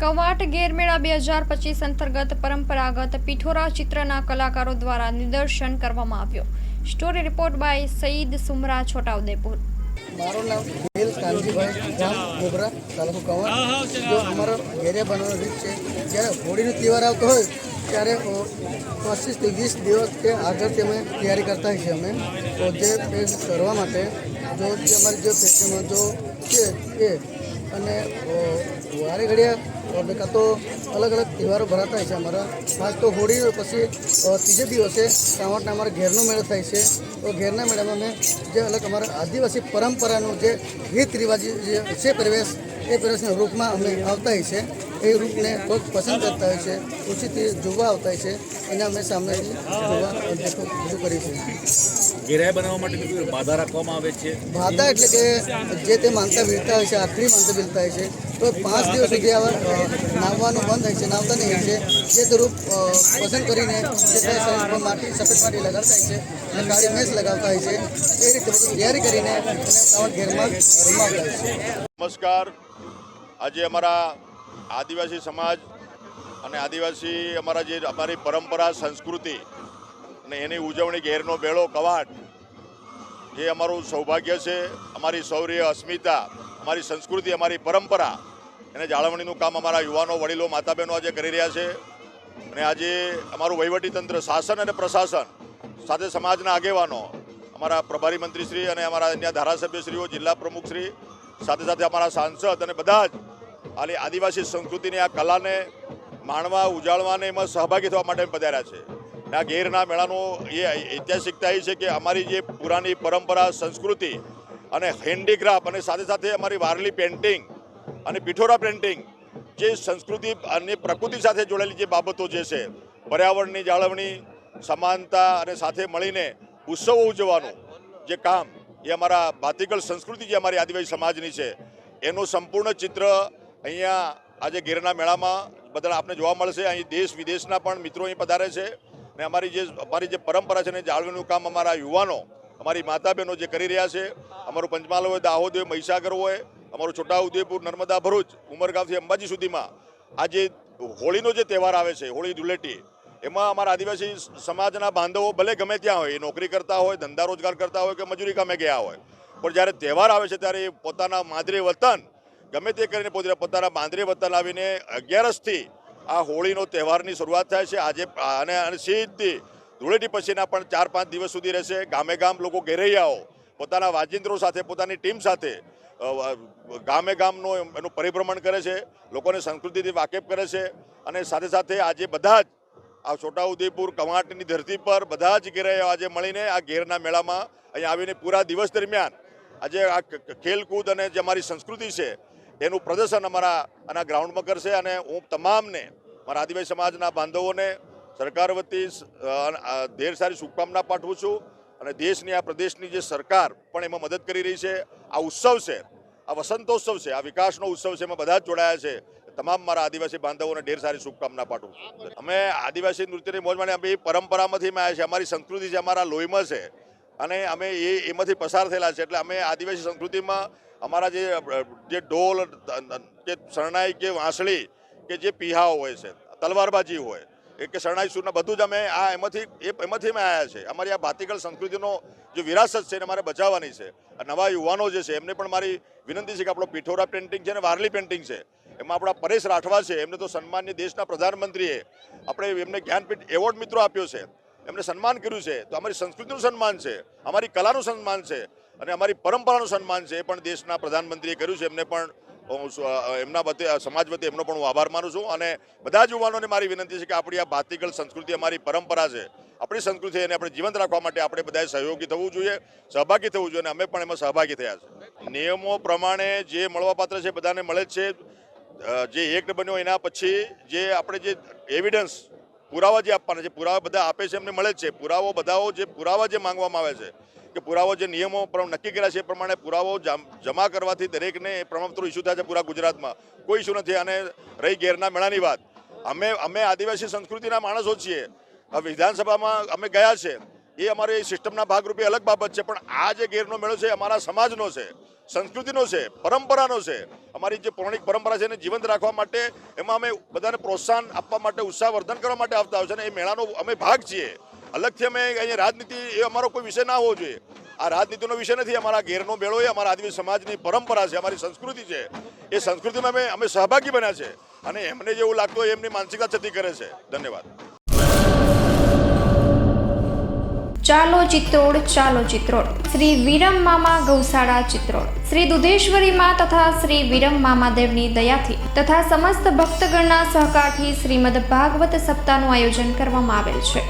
કવાટ ગેરમેળા બે હજાર પચીસ અંતર્ગત પરંપરાગત પિઠોરા ચિત્રના કલાકારો દ્વારા નિદર્શન કરવામાં આવ્યો. Story report by Saeed Sumra, Chhota Udaipur. મારું નામ દિલ કાનજીભાઈ ગામ ગોબરા, તાલુકો કવાંટ. જો અમારો ઘેરે બનવાનો રીત છે, જ્યારે હોળીનો તહેવાર આવતો હોય, ત્યારે પચીસથી વીસ દિવસ કે આગળથી અમે તૈયારી કરતા છીએ અમે. જે કરવા માટે, જો જે જે ફેશનમાં જો છે એ અને વારે ઘડિયા કાં તો અલગ અલગ તહેવારો ભરાતા હોય છે અમારા. ખાસ તો હોળી પછી ત્રીજે દિવસે કાંવટના અમારા ઘેરનો મેળો થાય છે. તો ઘેરના મેળામાં અમે જે અલગ અમારા આદિવાસી પરંપરાનું જે રીત રિવાજ જે છે, પરિવેશ, એ પરિવેશના રૂપમાં અમે આવતા હોય છે. એ રૂપને ખૂબ પસંદ કરતા હોય છે. ઓછીથી જોવા આવતા હોય છે અને અમે સામેથી જોવા રજૂ બધું કરીએ છીએ. ઘેરાઈ બનાવવા માટે બાધા રાખવામાં આવે છે? બાધા એટલે કે જે તે માનતા વીરતા હોય છે આખરી માનતા વીરતા હોય છે તો પાંચ દિવસ સુધી આવા નાવવાનું બંધ હોય છે નાવતા નહીં હોય છે. જે તે રૂપ પસંદ કરીને જે તે માટી સફેદ માટી લગાડતા હોય છે અને કાળી મેસ લગાવતા હોય છે એ રીતે બધું તૈયારી કરીને અને ઘેરમાં રમાવતા હોય છે. નમસ્કાર. આજે અમારા આદિવાસી સમાજ અને આદિવાસી અમારા જે અમારી પરંપરા, સંસ્કૃતિ અને એની ઉજવણી ઘેરનો બેળો, કવાટ જે અમારું સૌભાગ્ય છે. અમારી શૌર્ય, અસ્મિતા, અમારી સંસ્કૃતિ, અમારી પરંપરા એને જાળવણીનું કામ અમારા યુવાનો, વડીલો માતા બહેનો આજે કરી રહ્યા છે. અને આજે અમારું વહીવટીતંત્ર, શાસન અને પ્રશાસન સાથે સમાજના આગેવાનો, અમારા પ્રભારી મંત્રીશ્રી અને અમારા અન્ય ધારાસભ્યશ્રીઓ, જિલ્લા પ્રમુખશ્રી, સાથે સાથે અમારા સાંસદ અને બધા જ આલી આદિવાસી સંસ્કૃતિની આ કલાને માણવા, ઉજાળવાને એમાં સહભાગી થવા માટે પધાર્યા છે. અને આ ગેરના મેળાનો એ ઐતિહાસિકતા એ છે કે અમારી જે પુરાની પરંપરા, સંસ્કૃતિ અને હેન્ડીક્રાફ્ટ અને સાથે સાથે અમારી વારલી પેન્ટિંગ અને પિઠોરા પેન્ટિંગ જે સંસ્કૃતિ અને પ્રકૃતિ સાથે જોડેલી જે બાબતો જે છે, પર્યાવરણની જાળવણી, સમાનતા અને સાથે મળીને ઉત્સવો ઉજવવાનું જે કામ એ અમારા ભાતીગળ સંસ્કૃતિ જે અમારી આદિવાસી સમાજની છે, એનું સંપૂર્ણ ચિત્ર અહીંયા આજે ગીરના મેળામાં બધા આપને જોવા મળશે. અહીં દેશ વિદેશના પણ મિત્રો અહીં પધારે છે. અને અમારી જે અમારી જે પરંપરા છે એને જાળવણીનું કામ અમારા યુવાનો, અમારી માતા બહેનો જે કરી રહ્યા છે. અમારું પંચમહાલ હોય, દાહોદ હોય, મહીસાગર હોય, અમારું છોટાઉદેપુર, નર્મદા ભરૂચ, ઉમરગાંવથી અંબાજી સુધીમાં આ જે હોળીનો જે તહેવાર આવે છે, હોળી ધૂળેટી, એમાં અમારા આદિવાસી સમાજના બાંધવો ભલે ગમે ત્યાં હોય, એ નોકરી કરતા હોય, ધંધા રોજગાર કરતા હોય કે મજૂરી કામે ગયા હોય, પણ જ્યારે તહેવાર આવે છે ત્યારે પોતાના માદરે વતન ગમે તે કરીને પોતે પોતાના બાંદરે વતન આવીને અગિયારસથી આ હોળીનો તહેવારની શરૂઆત થાય છે. આજે અને સીધી ધૂળેટી પછીના પણ ચાર પાંચ દિવસ સુધી રહેશે. ગામે ગામ લોકો ઘેરૈયાઓ પોતાના વાજિંત્રો સાથે, પોતાની ટીમ સાથે ગામે ગામનો એનું પરિભ્રમણ કરે છે. લોકોને સંસ્કૃતિથી વાકેફ કરે છે અને સાથે સાથે આજે બધા જ આ છોટાઉદેપુર, કવાંટની ધરતી પર બધા જ ઘેરૈયાઓ આજે મળીને આ ઘેરના મેળામાં અહીંયા આવીને પૂરા દિવસ દરમિયાન આજે આ ખેલકૂદ અને જે અમારી સંસ્કૃતિ છે એનું પ્રદર્શન અમારા આના ગ્રાઉન્ડમાં કરશે અને હું તમામને, મારા આદિવાસી સમાજના બાંધવોને, સરકાર વતી ઢેર સારી શુભકામના પાઠવું છું અને દેશની, આ પ્રદેશની જે સરકાર પણ એમાં મદદ કરી રહી છે, આ ઉત્સવ છે, આ વસંતોત્સવ છે, આ વિકાસનો ઉત્સવ છે, એમાં બધા જ જોડાયા છે, તમામ મારા આદિવાસી બાંધવોને ઢેર સારી શુભકામના પાઠવું અમે આદિવાસી નૃત્યની મોજ માણી, અમે પરંપરામાંથી આવ્યા છે અમારી સંસ્કૃતિ છે, અમારા લોહીમાં છે અને અમે એ, એમાંથી પસાર થયેલા છે, એટલે અમે આદિવાસી સંસ્કૃતિમાં અમારા જે જે ઢોલ કે શરણાઈ કે વાંસળી કે જે પીહાઓ હોય છે, તલવારબાજી હોય કે શરણાઈ સૂરના બધું જ અમે આ એમાંથી, એ એમાંથી અમે આવ્યા છે. અમારી આ ભાતીગળ સંસ્કૃતિનો જે વિરાસત છે એને મારે બચાવવાની છે. નવા યુવાનો જે છે, એમને પણ મારી વિનંતી છે કે આપણો પિઠોરા પેઇન્ટિંગ છે અને વારલી પેઇન્ટિંગ છે, એમાં આપણા પરેશ રાઠવા છે, એમને તો સન્માનની દેશના પ્રધાનમંત્રીએ આપણે એમને જ્ઞાનપીઠ એવોર્ડ મિત્રો આપ્યો છે. એમને સન્માન કર્યું છે. તો અમારી સંસ્કૃતિનું સન્માન છે, અમારી કલાનું સન્માન છે. અને અમારી પરંપરાનું સન્માન છે એ પણ દેશના પ્રધાનમંત્રીએ કર્યું છે. એમને પણ એમના વતી સમાજ વતી એમનો પણ હું આભાર માનું છું. અને બધા જ યુવાનોને મારી વિનંતી છે કે આપણી આ ભાતીગળ સંસ્કૃતિ અમારી પરંપરા છે. આપણી સંસ્કૃતિ એને આપણે જીવંત રાખવા માટે આપણે બધાએ સહયોગી થવું જોઈએ, સહભાગી થવું જોઈએ અને અમે પણ એમાં સહભાગી થયા છે. નિયમો પ્રમાણે જે મળવાપાત્ર છે બધાને મળે જ છે. જે એક્ટ બન્યો એના પછી જે આપણે જે એવિડન્સ પુરાવા જે આપવાના છે, પુરાવા બધા આપે છે, એમને મળે જ છે. પુરાવો બધાઓ જે પુરાવા જે માંગવામાં આવે છે કે પુરાવો જે નિયમો નક્કી કર્યા છે એ પ્રમાણે પુરાવો જામ- જમા કરવાથી દરેકને પ્રમાણપત્રો ઇસ્યુ થાય છે પૂરા ગુજરાતમાં. કોઈ ઇસ્યુ નથી અને રહી ગેરના મેળાની વાત. અમે અમે આદિવાસી સંસ્કૃતિના માણસો છીએ. વિધાનસભામાં અમે ગયા છે. એ અમારી સિસ્ટમના ભાગરૂપે અલગ બાબત છે, પણ આ જે ગેરનો મેળો છે અમારા સમાજનો છે, સંસ્કૃતિનો છે, પરંપરાનો છે. અમારી જે પૌરાણિક પરંપરા છે એને જીવંત રાખવા માટે એમાં અમે બધાને પ્રોત્સાહન આપવા માટે ઉત્સાહવર્ધન કરવા માટે આવતા હોય છે અને એ મેળાનો અમે ભાગ છીએ. અલગથી અમે અહીંયા રાજનીતિ એ અમારો કોઈ વિષય ના હોવો જોઈએ. આ રાજનીતિનો વિષય નથી, અમારા ઘેરનો મેળો એ અમારા આદિવાસી સમાજની પરંપરા છે, અમારી સંસ્કૃતિ છે. એ સંસ્કૃતિમાં અમે અમે સહભાગી બન્યા છે અને એમને જેવું લાગતું હોય, એમની માનસિકતા છતી કરે છે. ધન્યવાદ. ચાલો ચિત્રોડ ચાલો ચિત્રોડ. શ્રી વિરમ મામા ગૌશાળા ચિત્રોડ. શ્રી દુધેશ્વરી માં તથા શ્રી વિરમ મામાદેવની દયાથી તથા સમસ્ત ભક્તગણના સહકારથી શ્રીમદ ભાગવત સપ્તાહનું આયોજન કરવામાં આવેલ છે.